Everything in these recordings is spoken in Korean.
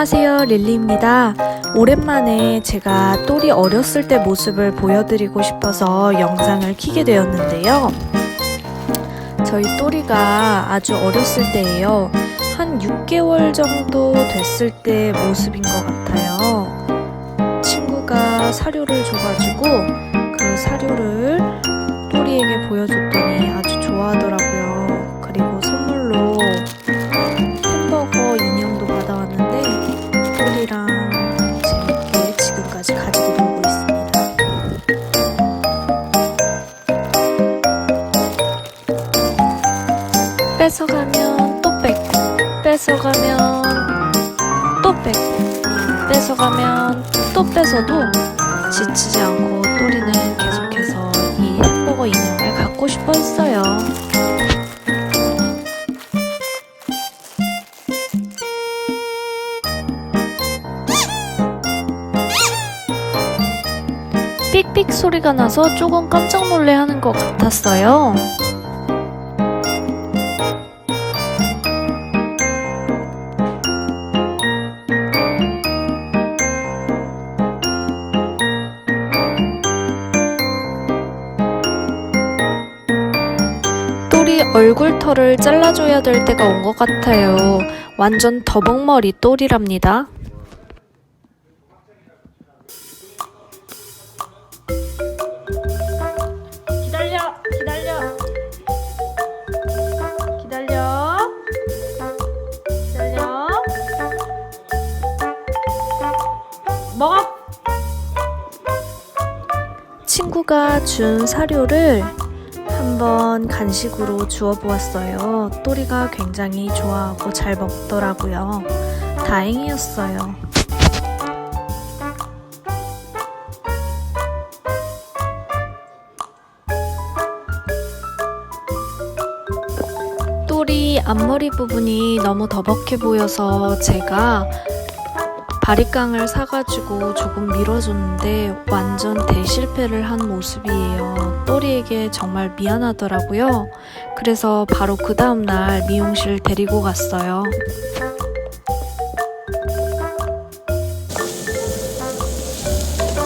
안녕하세요 릴리입니다. 오랜만에 제가 똘이 어렸을 때 모습을 보여드리고 싶어서 영상을 키게 되었는데요. 저희 똘이가 아주 어렸을 때예요. 한 6개월 정도 됐을 때 모습인 것 같아요. 친구가 사료를 줘가지고 그 사료를 똘이에게 보여줬더 뺏어가면 또 뺏고 뺏어가면 또 뺏어도 지치지 않고 똘이는 계속해서 이 햄버거 인형을 갖고 싶어 했어요. 삑삑 소리가 나서 조금 깜짝 놀래 하는 것 같았어요. 똘이 얼굴털을 잘라줘야 될 때가 온 것 같아요. 완전 더벅머리 똘이랍니다. 기다려, 기다려, 기다려, 기다려. 먹어. 친구가 준 사료를 한번 간식으로 주워 보았어요. 또리가 굉장히 좋아하고 잘 먹더라고요. 다행이었어요. 똘이 앞머리 부분이 너무 더벅해 보여서 제가 바리깡을 사가지고 조금 밀어줬는데 완전 대실패를 한 모습이에요. 똘이에게 정말 미안하더라고요. 그래서 바로 그 다음날 미용실 데리고 갔어요.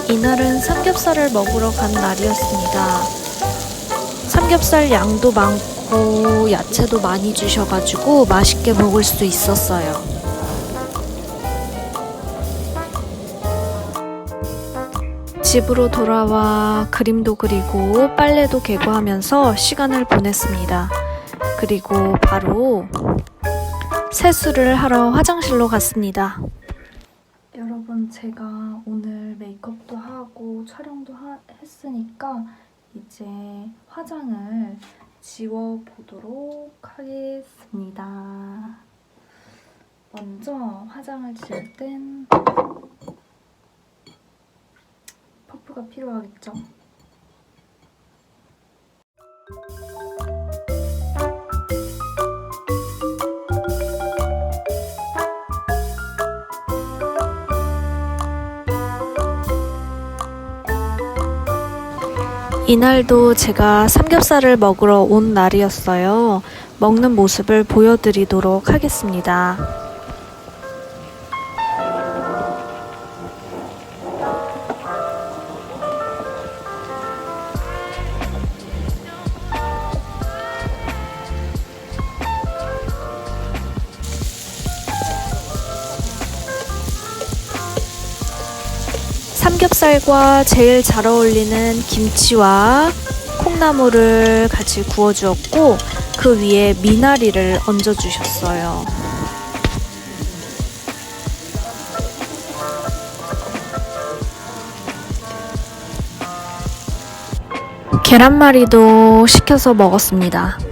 이날은 삼겹살을 먹으러 간 날이었습니다. 삼겹살 양도 많고 야채도 많이 주셔가지고 맛있게 먹을 수 있었어요. 집으로 돌아와 그림도 그리고 빨래도 개고하면서 시간을 보냈습니다. 그리고 바로 세수를 하러 화장실로 갔습니다. 여러분 제가 오늘 메이크업도 하고 촬영도 하- 했으니까 이제 화장을 지워 보도록 하겠습니다. 먼저 화장을 지울 땐 필요하겠죠? 이날도 제가 삼겹살을 먹으러 온 날이었어요. 먹는 모습을 보여드리도록 하겠습니다. 삼겹살과 제일 잘 어울리는 김치와 콩나물을 같이 구워 주었고 그 위에 미나리를 얹어 주셨어요. 계란말이도 시켜서 먹었습니다.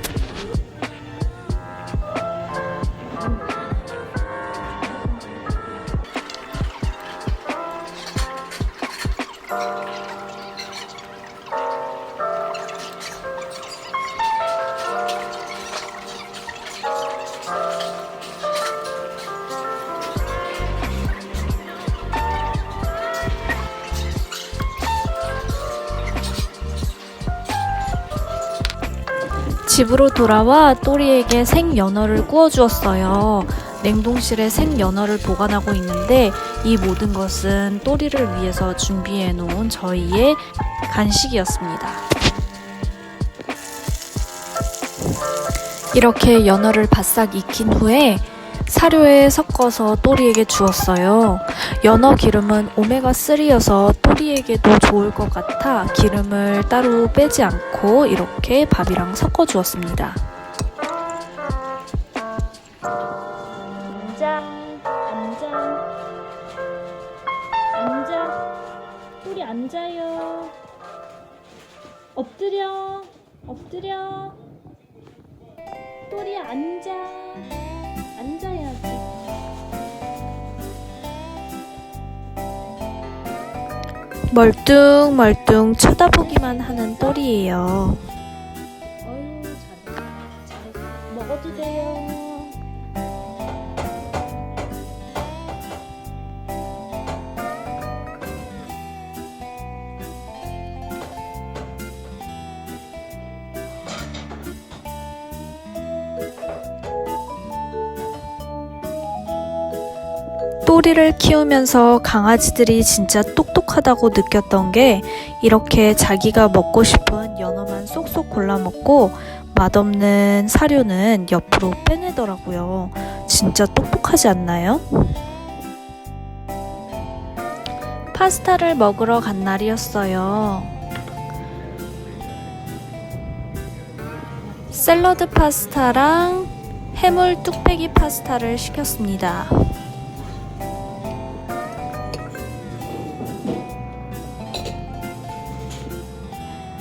집으로 돌아와 또리에게 생연어를 구워주었어요. 냉동실에 생연어를 보관하고 있는데 이 모든 것은 또리를 위해서 준비해 놓은 저희의 간식이었습니다. 이렇게 연어를 바싹 익힌 후에 사료에 섞어서 또리에게 주었어요. 연어 기름은 오메가3여서 또리에게도 좋을 것 같아 기름을 따로 빼지 않고 이렇게 밥이랑 섞어 주었습니다. 앉아, 앉아, 앉아. 또리 앉아요. 엎드려, 엎드려. 또리 앉아. 멀뚱멀뚱 쳐다보기만 하는. 잘했어. 먹어도 돼요. 또리를 키우면서 강아지들이 진짜 똑 똑하다고 느꼈던 게 이렇게 자기가 먹고 싶은 연어만 쏙쏙 골라 먹고 맛없는 사료는 옆으로 빼내더라고요. 진짜 똑똑하지 않나요? 파스타를 먹으러 간 날이었어요. 샐러드 파스타랑 해물 뚝배기 파스타를 시켰습니다.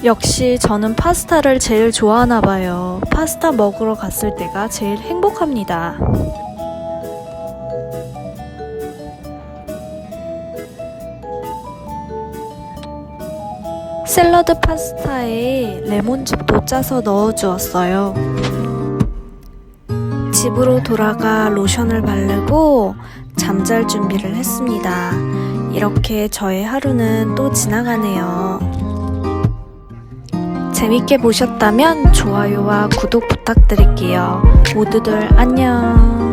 역시 저는 파스타를 제일 좋아하나 봐요. 파스타 먹으러 갔을 때가 제일 행복합니다. 샐러드 파스타에 레몬즙도 짜서 넣어 주었어요. 집으로 돌아가 로션을 바르고 잠잘 준비를 했습니다. 이렇게 저의 하루는 또 지나가네요. 재밌게 보셨다면 좋아요와 구독 부탁드릴게요. 모두들 안녕.